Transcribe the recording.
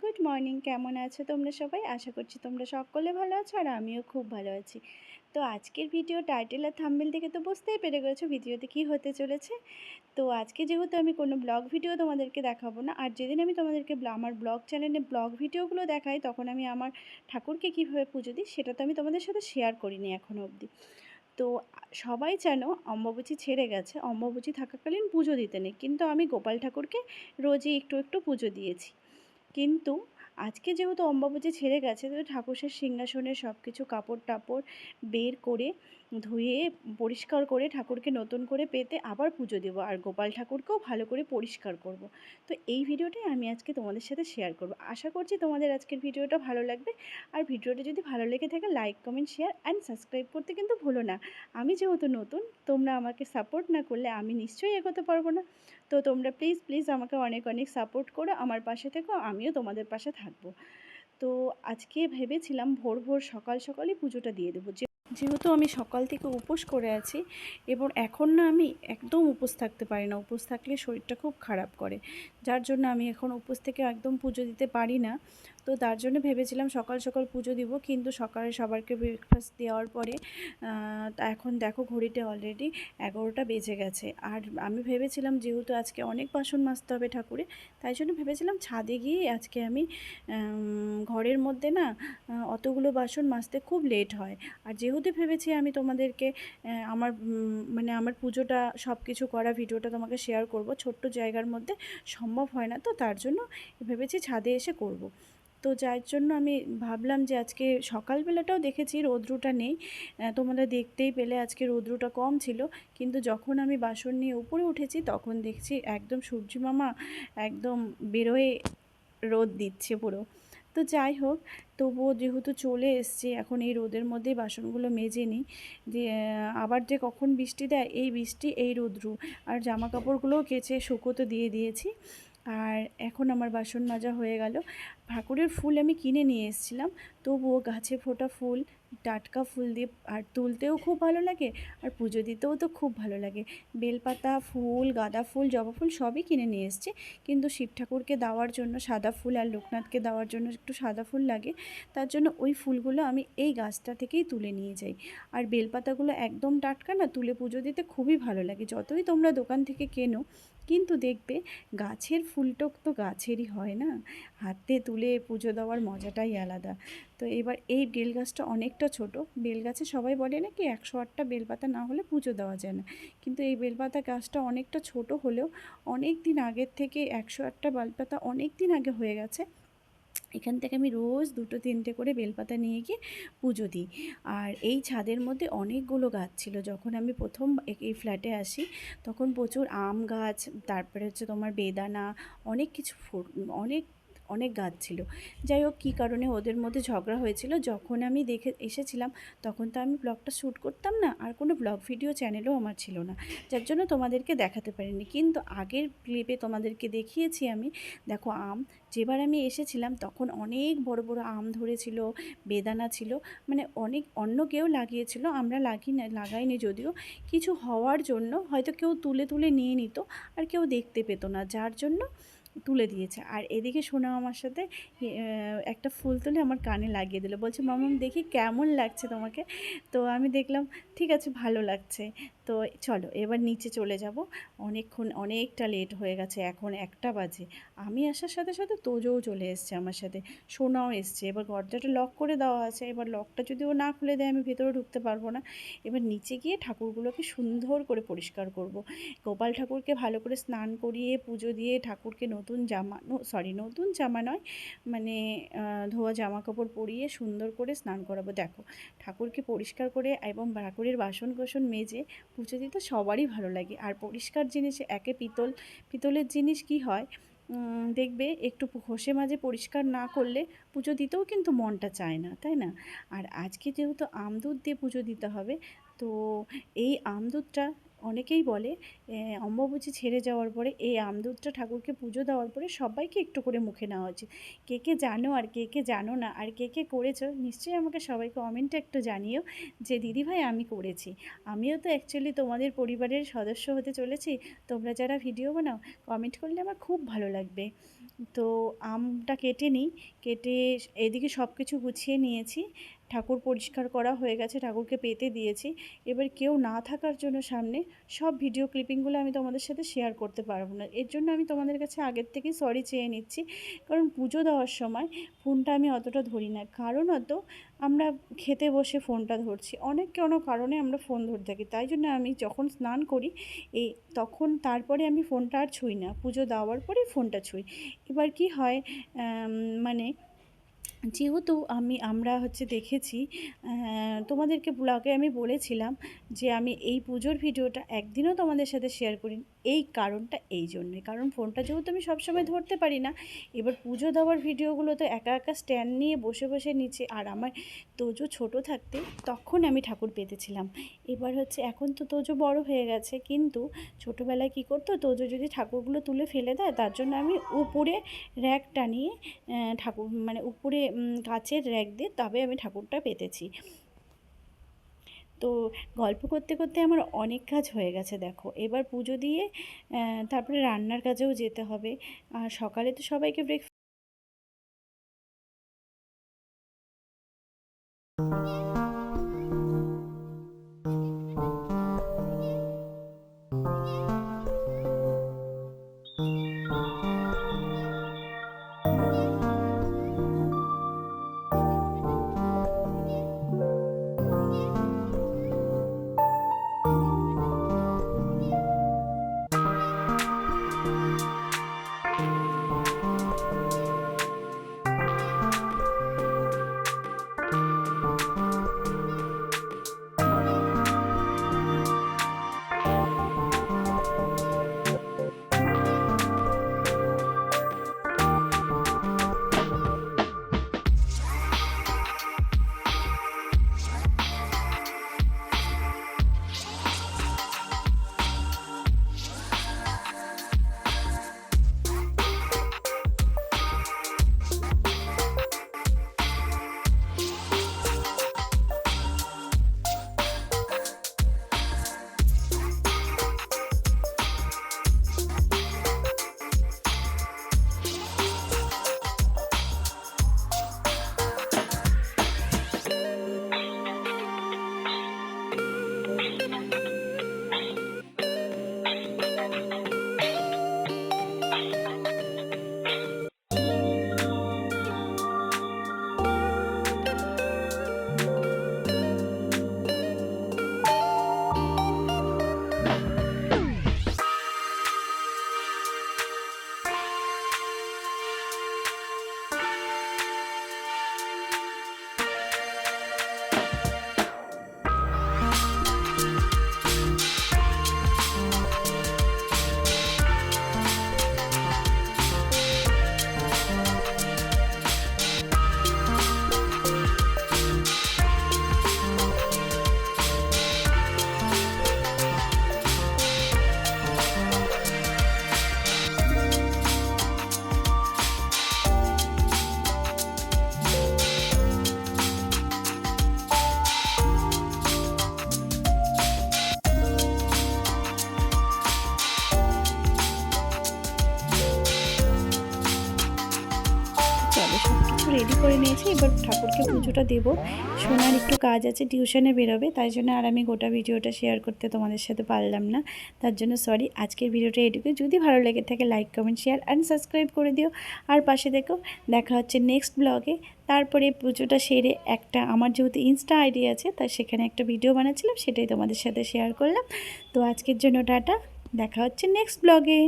Good morning, কেমন আছো তোমরা সবাই? আশা করছি তোমরা সকলে ভালো আছো আর আমিও খুব ভালো আছি। তো আজকের ভিডিও টাইটেল আর থাম্বেল দেখে তো বুঝতেই পেরে গেছো ভিডিওতে কী হতে চলেছে। তো আজকে যেহেতু আমি কোনো ব্লগ ভিডিও তোমাদেরকে দেখাবো না, আর যেদিন আমি তোমাদেরকে আমার ব্লগ চ্যানেলে ব্লগ ভিডিওগুলো দেখাই, তখন আমি আমার ঠাকুরকে কীভাবে পুজো দিই সেটা তো আমি তোমাদের সাথে শেয়ার করিনি এখনও অবধি। তো সবাই যেন অম্বাবুচি ছেড়ে গেছে, অম্বাবুচি থাকাকালীন পুজো দিতে নেই, কিন্তু আমি গোপাল ঠাকুরকে রোজই একটু একটু পুজো দিয়েছি। কিন্তু আজকে যেহেতু অম্বাবতী ছেড়ে গেছে তো ঠাকুরের সিংহাসনের সব কিছু কাপড় টাপড় বের করে ধুয়ে পরিষ্কার করে ঠাকুরকে নতুন করে পেতে আবার পুজো দেবো। আর গোপাল ঠাকুরকেও ভালো করে পরিষ্কার করব। তো এই ভিডিওটাই আমি আজকে তোমাদের সাথে শেয়ার করব। আশা করছি তোমাদের আজকের ভিডিওটা ভালো লাগবে। আর ভিডিওটা যদি ভালো লেগে থাকে like comment share and subscribe করতে কিন্তু ভুলো না। আমি যেহেতু নতুন, তোমরা আমাকে সাপোর্ট না করলে আমি নিশ্চয়ই এগোতে পারব না। তো তোমরা প্লিজ প্লিজ আমাকে অনেক অনেক সাপোর্ট করো। আমার পাশে থেকো, আমিও তোমাদের পাশে থাকব। তো আজকে ভেবেছিলাম ভোর ভোর সকাল সকালই পুজোটা দিয়ে দেবো। যে যেহেতু আমি সকাল থেকে উপোস করে আছি এবং এখন না আমি একদম উপোস থাকতে পারি না। উপোস থাকলে শরীরটা খুব খারাপ করে। যার জন্য আমি এখন উপোস থেকে একদম পুজো দিতে পারি না। তো তার জন্য ভেবেছিলাম সকাল সকাল পুজো দিব, কিন্তু সকালে সবারকে ব্রেকফাস্ট দেওয়ার পরে এখন দেখো ঘড়িতে অলরেডি এগারোটা বেজে গেছে আর আমি ভেবেছিলাম যেহেতু আজকে অনেক বাসন মাজতে হবে ঠাকুরে, তাই জন্য ভেবেছিলাম ছাদে গিয়ে আজকে আমি ঘরের মধ্যে না অতগুলো বাসন মাজতে খুব লেট হয় আর যেহেতু ভেবেছি আমি তোমাদেরকে আমার মানে আমার পুজোটা সব কিছু করা, ভিডিওটা তোমাকে শেয়ার করব, ছোট্ট জায়গার মধ্যে সম্ভব হয় না, তো তার জন্য ভেবেছি ছাদে এসে করব। তো যার জন্য আমি ভাবলাম যে আজকে সকালবেলাটাও দেখেছি, রৌদ্রটা নেই। তোমরা দেখতেই পেলে আজকে রৌদ্রটা কম ছিল। কিন্তু যখন আমি বাসন নিয়ে উপরে উঠেছি, তখন দেখছি একদম সূর্য মামা একদম বেরোয় রোদ দিচ্ছে পুরো। তো যাই হোক, তবুও যেহেতু চলে এসছে, এখন এই রোদের মধ্যেই বাসনগুলো মেজে নিই। যে আবার যে কখন বৃষ্টি দেয়, এই বৃষ্টি, এই রোদ্রু। আর জামা কাপড়গুলোও কেচে শুকোতে দিয়ে দিয়েছি। আর এখন আমার বাসন মাজা হয়ে গেল। ঠাকুরের ফুল আমি কিনে নিয়ে এসেছিলাম। তবুও গাছে ফোটা ফুল, টাটকা ফুল দিয়ে আর তুলতেও খুব ভালো লাগে আর পুজো দিতেও তো খুব ভালো লাগে। বেলপাতা ফুল, গাঁদা ফুল, জবা ফুল সবই কিনে নিয়ে এসছে। কিন্তু শিব ঠাকুরকে দেওয়ার জন্য সাদা ফুল আর লোকনাথকে দেওয়ার জন্য একটু সাদা ফুল লাগে। তার জন্য ওই ফুলগুলো আমি এই গাছটা থেকেই তুলে নিয়ে যাই। আর বেলপাতাগুলো একদম টাটকা না, তুলে পুজো দিতে খুবই ভালো লাগে। যতই তোমরা দোকান থেকে কেনো কিন্তু দেখবে গাছের ফুলটক তো গাছেরই হয় না? হাতে তুলে পুজো দেওয়ার মজাটাই আলাদা। তো এবার এই বেল গাছটা অনেকটা ছোট। বেল গাছে সবাই বলে না কি একশো আটটা বেলপাতা না হলে পুজো দেওয়া যায় না। কিন্তু এই বেলপাতা গাছটা অনেকটা ছোট হলেও অনেক দিন আগের থেকে একশো আটটা বেলপাতা অনেক দিন আগে হয়ে গেছে। এখান থেকে আমি রোজ দুটো, তিনটে করে বেলপাতা নিয়ে গিয়ে পুজো দিই। আর এই ছাদের মধ্যে অনেকগুলো গাছ ছিল। যখন আমি প্রথম এই ফ্ল্যাটে আসি, তখন প্রচুর আম গাছ, তারপরে হচ্ছে তোমার বেদানা, অনেক কিছু অনেক অনেক গাছ ছিল। যাই হোক, কী কারণে ওদের মধ্যে ঝগড়া হয়েছিল, যখন আমি দেখে এসেছিলাম, তখন তো আমি ব্লগটা শ্যুট করতাম না, আর কোনো ব্লগ ভিডিও চ্যানেলও আমার ছিল না। যার জন্য তোমাদেরকে দেখাতে পারিনি। কিন্তু আগের ক্লিপে তোমাদেরকে দেখিয়েছি আমি, দেখো আম, যেবার আমি এসেছিলাম, তখন অনেক বড় বড় আম ধরেছিল, বেদানা ছিল মানে অনেক অন্য কেউ লাগিয়েছিল, আমরা লাগি না, লাগাইনি যদিও। কিছু হওয়ার জন্য হয়তো কেউ তুলে তুলে নিয়ে নিত, আর কেউ দেখতে পেতো না। যার জন্য তুলে দিয়েছে। আর এদিকে সোনা আমার সাথে একটা ফুল তুলে আমার কানে লাগিয়ে দিল। বলছে মামাম দেখি কেমন লাগছে তোমাকে? তো আমি দেখলাম, ঠিক আছে, ভালো লাগছে। তো চলো, এবার নিচে চলে যাব। অনেকক্ষণ, অনেকটা লেট হয়ে গেছে, এখন একটা বাজে। আমি আসার সাথে সাথে তোজোও চলে এসছে আমার সাথে, সোনাও এসছে। এবার দরজাটা লক করে দেওয়া আছে, এবার লকটা যদি ও না খুলে দেয়, আমি ভেতরে ঢুকতে পারব না। এবার নিচে গিয়ে ঠাকুরগুলোকে সুন্দর করে পরিষ্কার করব। গোপাল ঠাকুরকে ভালো করে স্নান করিয়ে, পুজো দিয়ে ঠাকুরকে নতুন জামা সরি নতুন জামা নয় মানে ধোয়া জামা কাপড় পরিয়ে সুন্দর করে স্নান করাবো। দেখো, ঠাকুরকে পরিষ্কার করে এবং ঠাকুরের বাসন কোসন মেজে পুজো দিতে সবারই ভালো লাগে। আর পরিষ্কার জিনিসে, একে পিতল, পিতলের জিনিস কি হয়? দেখবে একটু ঘষে মাঝে পরিষ্কার না করলে পুজো দিতেও কিন্তু মনটা চায় না, তাই না? আর আজকে যেহেতু আমদুধ দিয়ে পুজো দিতে হবে, তো এই আমদুধটা অনেকেই বলে অম্বুবাচী ছেড়ে যাওয়ার পরে, এই আমদুধটা ঠাকুরকে পুজো দেওয়ার পরে সবাইকে একটু করে মুখে নেওয়া উচিত। কে কে জানো আর কে কে জানো না, আর কে কে করেছ, নিশ্চয়ই আমাকে সবাই কমেন্টে একটু জানিও যে, দিদিভাই, আমি করেছি। আমিও তো অ্যাকচুয়ালি তোমাদের পরিবারের সদস্য হতে চলেছি। তোমরা যারা ভিডিও বানাও কমেন্ট করলে আমার খুব ভালো লাগবে। তো আমটা কেটে নিই, কেটে এদিকে সব কিছু গুছিয়ে নিয়েছি। ঠাকুর পরিষ্কার করা হয়ে গেছে, ঠাকুরকে পেতে দিয়েছি। এবার কেউ না থাকার জন্য সামনে সব ভিডিও ক্লিপিংগুলো আমি তোমাদের সাথে শেয়ার করতে পারব না। এর জন্য আমি তোমাদের কাছে আগের থেকেই সরি চেয়ে নিচ্ছি, কারণ পুজো দেওয়ার সময় ফোনটা আমি অতটা ধরি না। কারণ অত আমরা খেতে বসে ফোনটা ধরছি। অনেক কোনো কারণে আমরা ফোন ধরে থাকি। তাই জন্য আমি যখন স্নান করি, এই তখন তারপরে আমি ফোনটা আর ছুঁই না। পুজো দেওয়ার পরে ফোনটা ছুঁই। এবার কি হয় মানে যেহেতু আমি, আমরা হচ্ছে দেখেছি তোমাদেরকে ব্লগে আমি বলেছিলাম যে আমি এই পুজোর ভিডিওটা একদিনও তোমাদের সাথে শেয়ার করি এই কারণটা এই জন্যই। কারণ ফোনটা যেহেতু আমি সবসময় ধরতে পারি না, এবার পুজো দেওয়ার ভিডিওগুলো তো একা একা স্ট্যান্ড নিয়ে বসে বসে নিচে আর আমার তোজো ছোট থাকতে তখন আমি ঠাকুর পেতেছিলাম। এবার হচ্ছে এখন তো তোজো বড় হয়ে গেছে, কিন্তু ছোটোবেলায় কী করতো, তোজো যদি ঠাকুরগুলো তুলে ফেলে দেয়, তার জন্য আমি উপরে র্যাক টানিয়ে ঠাকুর মানে উপরে কাচের র্যাক দিয়ে তবে আমি ঠাকুরটা পেতেছি। তো গল্প করতে করতে আমার অনেক কাজ হয়ে গেছে, দেখো। এবার পুজো দিয়ে তারপরে রান্নার কাজেও যেতে হবে। আর সকালে তো সবাইকে ব্রেকফাস্ট রেডি করে নিয়েছি। এবার ঠাকুরকে পুজোটা দেব। সোনার একটু কাজ আছে, টিউশনে বেরোবে, তাই জন্য আর আমি গোটা ভিডিওটা শেয়ার করতে তোমাদের সাথে পারলাম না। তার জন্য সরি আজকের ভিডিওটা এটুকু যদি ভালো লেগে থাকে like comment share and subscribe করে দিও। আর পাশে দেখো, দেখা হচ্ছে নেক্সট ব্লগে তারপরে পুজোটা সেরে একটা আমার যেহেতু ইনস্টা আইডি আছে তাই সেখানে একটা ভিডিও বানাচ্ছিলাম, সেটাই তোমাদের সাথে শেয়ার করলাম। তো আজকের জন্য টাটা, দেখা হচ্ছে নেক্সট ব্লগে